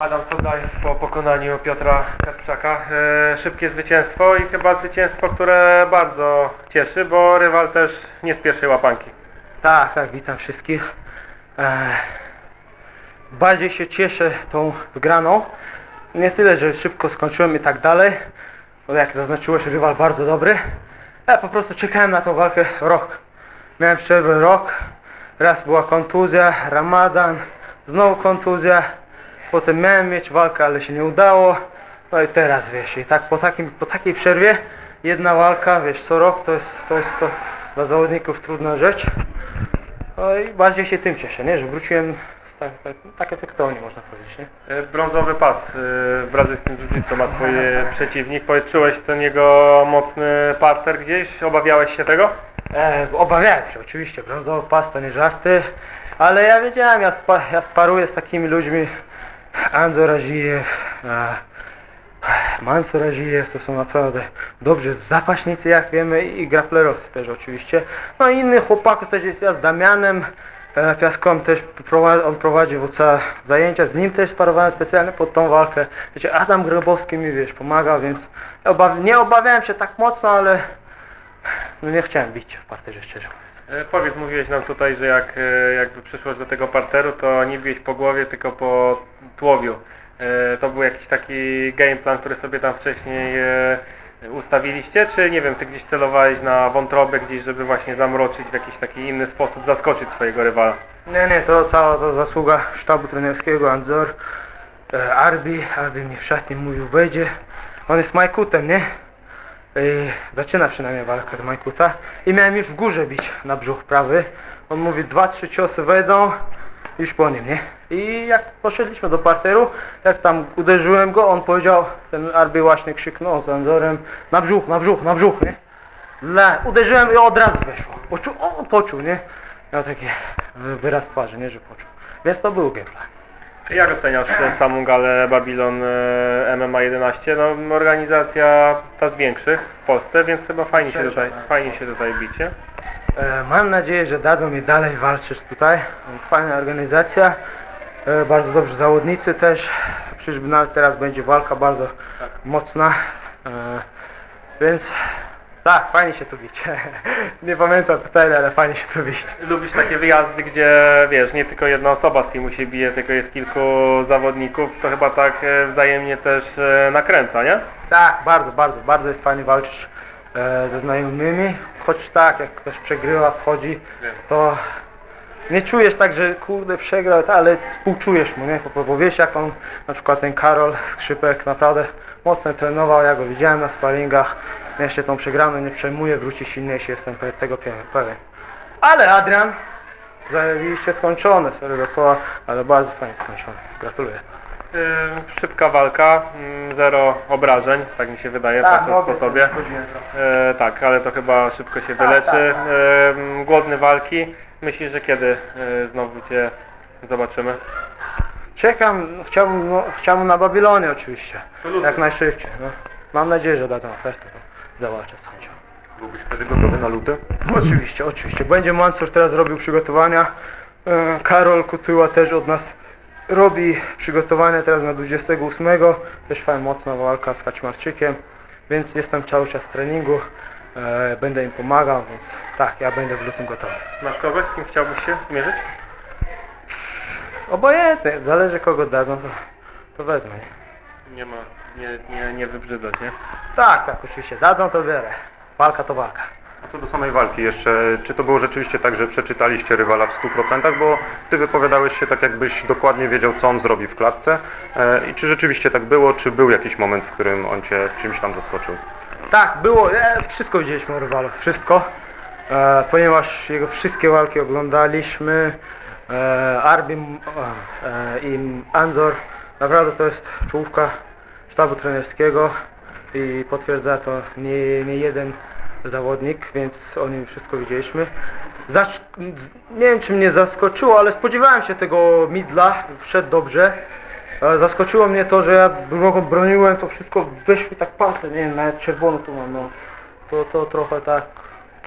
Adam Soldajew po pokonaniu Piotra Karpczaka. E, szybkie zwycięstwo i chyba zwycięstwo, które bardzo cieszy, bo rywal też nie z pierwszej łapanki. Tak, tak, witam wszystkich. E, bardziej się cieszę tą wygraną. Nie tyle, że szybko skończyłem i tak dalej, bo jak zaznaczyłeś, rywal bardzo dobry. Ja po prostu czekałem na tą walkę rok. Miałem przerwę rok, raz była kontuzja, ramadan, znowu kontuzja. Potem miałem mieć walkę, ale się nie udało. No i teraz wiesz, i tak po, takim, po takiej przerwie jedna walka, wiesz, co rok to jest to, jest to dla zawodników trudna rzecz. No i bardziej się tym cieszę, nie? że wróciłem tak, tak, tak efektownie można powiedzieć. Nie? E, brązowy pas e, w brazylijskim jiu-jitsu ma twój przeciwnik. Poczułeś ten jego mocny parter gdzieś? Obawiałeś się tego? E, obawiałem się oczywiście, brązowy pas to nie żarty, ale ja wiedziałem, ja, spa, ja sparuję z takimi ludźmi, Anzo Razijew, Mansur Razijew, to są naprawdę dobrzy zapaśnicy, jak wiemy, i grapplerowcy też oczywiście. No i innych chłopaków też jest ja z Damianem e, Piaską też prowadzi, on prowadzi WC zajęcia, z nim też sparowałem specjalnie pod tą walkę. Wiecie, Adam Grobowski mi, wiesz, więc nie obawiałem się tak mocno, ale no nie chciałem bić w parterze, szczerze Powiedz, mówiłeś nam tutaj, że jak e, jakby przyszłoś do tego parteru, to nie biłeś po głowie, tylko po tułowiu. E, To był jakiś taki game plan, który sobie tam wcześniej e, ustawiliście, czy nie wiem, ty gdzieś celowałeś na wątrobę gdzieś, żeby właśnie zamroczyć w jakiś taki inny sposób, zaskoczyć swojego rywala? Nie, nie, to cała to zasługa sztabu trenerskiego, Anzor, e, Arbi, Arbi mi w szatni mówił, wejdzie, on jest Majkutem, nie? I zaczyna przynajmniej walkę z Majkuta i miałem już w górze bić na brzuch prawy, on mówi, dwa, trzy ciosy wejdą, już po nim, nie? I jak poszedliśmy do parteru, jak tam uderzyłem go, on powiedział, ten Arbi właśnie krzyknął z Anzorem, na brzuch, na brzuch, na brzuch, nie? Le, uderzyłem i od razu weszło. Poczuł, o, poczuł, nie? Miał taki e, wyraz twarzy, nie, że poczuł. Więc to był gameplay. Jak oceniasz samą galę Babylon e, MMA 11? No, organizacja ta z większych w Polsce, więc chyba fajnie się tutaj, tak. fajnie się tutaj bicie. E, mam nadzieję, że dadzą mi dalej walczyć tutaj. Fajna organizacja. E, bardzo dobrzy zawodnicy też. Czyżby nawet teraz będzie walka bardzo mocna. E, więc tak, fajnie się tu bić. nie pamiętam pytania, ale fajnie się tu bić. Lubisz takie wyjazdy, gdzie wiesz, nie tylko jedna osoba z teamu się bije, tylko jest kilku zawodników, to chyba tak e, wzajemnie też e, nakręca, nie? Tak, bardzo, bardzo, bardzo jest fajnie walczyć e, ze znajomymi. Choć tak, jak ktoś przegrywa, wchodzi, to nie czujesz tak, że kurde przegrał, ale współczujesz mu, nie? Bo, bo wiesz jak on, na przykład ten Karol Skrzypek naprawdę mocno trenował, ja go widziałem na sparingach. Ja się tą przegraną nie przejmuję, wróci silniejszy, jestem tego pe- pewien. Ale Adrian, zajebiście skończone, sorry za słowa, ale bardzo fajnie skończone. Gratuluję. E, Szybka walka, mm, zero obrażeń, tak mi się wydaje, patrząc po sobie. E, tak, ale to chyba szybko się wyleczy. tak, E, m, głodny walki. Myślisz, że kiedy e, znowu Cię zobaczymy? Czekam, no, chciałbym, no, chciałbym na Babilonie oczywiście, jak najszybciej. No. Mam nadzieję, że dadzą ofertę, to zawalczę z chęcią. Byłbyś wtedy gotowy na luty? Oczywiście, oczywiście. Będzie Mansur teraz robił przygotowania. E, Karol Kutyła też od nas robi przygotowania teraz na 28. Też fajna, mocna walka z Kaczmarczykiem, więc jestem cały czas w treningu. E, będę im pomagał, więc tak, ja będę w lutym gotowy. Masz kogoś, z kim chciałbyś się zmierzyć? Obojętnie, zależy kogo dadzą, to, to wezmę. Nie ma, nie, nie, nie wybrzydzać, nie? Tak, tak, oczywiście. Dadzą to biorę. Walka to walka. A co do samej walki jeszcze, czy to było rzeczywiście tak, że przeczytaliście rywala w 100%, bo ty wypowiadałeś się tak, jakbyś dokładnie wiedział, co on zrobi w klatce e, i czy rzeczywiście tak było, czy był jakiś moment, w którym on cię czymś tam zaskoczył? Tak, było. E, wszystko widzieliśmy o rywalu. Wszystko. E, ponieważ jego wszystkie walki oglądaliśmy. E, Arbim e, i Anzor. Naprawdę to jest czołówka sztabu trenerskiego i potwierdza to nie, nie jeden zawodnik, więc o nim wszystko widzieliśmy. Zacz, nie wiem czy mnie zaskoczyło, ale spodziewałem się tego midla, wszedł dobrze. Zaskoczyło mnie to, że ja broniłem, broniłem to wszystko, wyszły tak palce, nie wiem, nawet czerwono tu mam, no. To, to trochę tak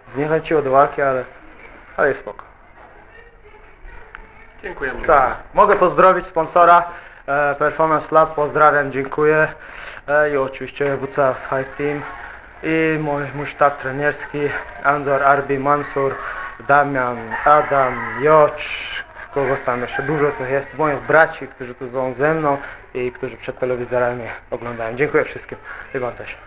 zniechęciło do walki, ale, ale jest spoko. Dziękujemy. Tak, mogę pozdrowić sponsora Performance Lab, pozdrawiam, dziękuję. E, I oczywiście WCA Fight Team i mój, mój sztab trenerski, Anzor, Arbi, Mansur, Damian, Adam, Jocz, kogo tam jeszcze dużo to jest, moich braci, którzy tu są ze mną i którzy przed telewizorami oglądają. Dziękuję wszystkim wam też.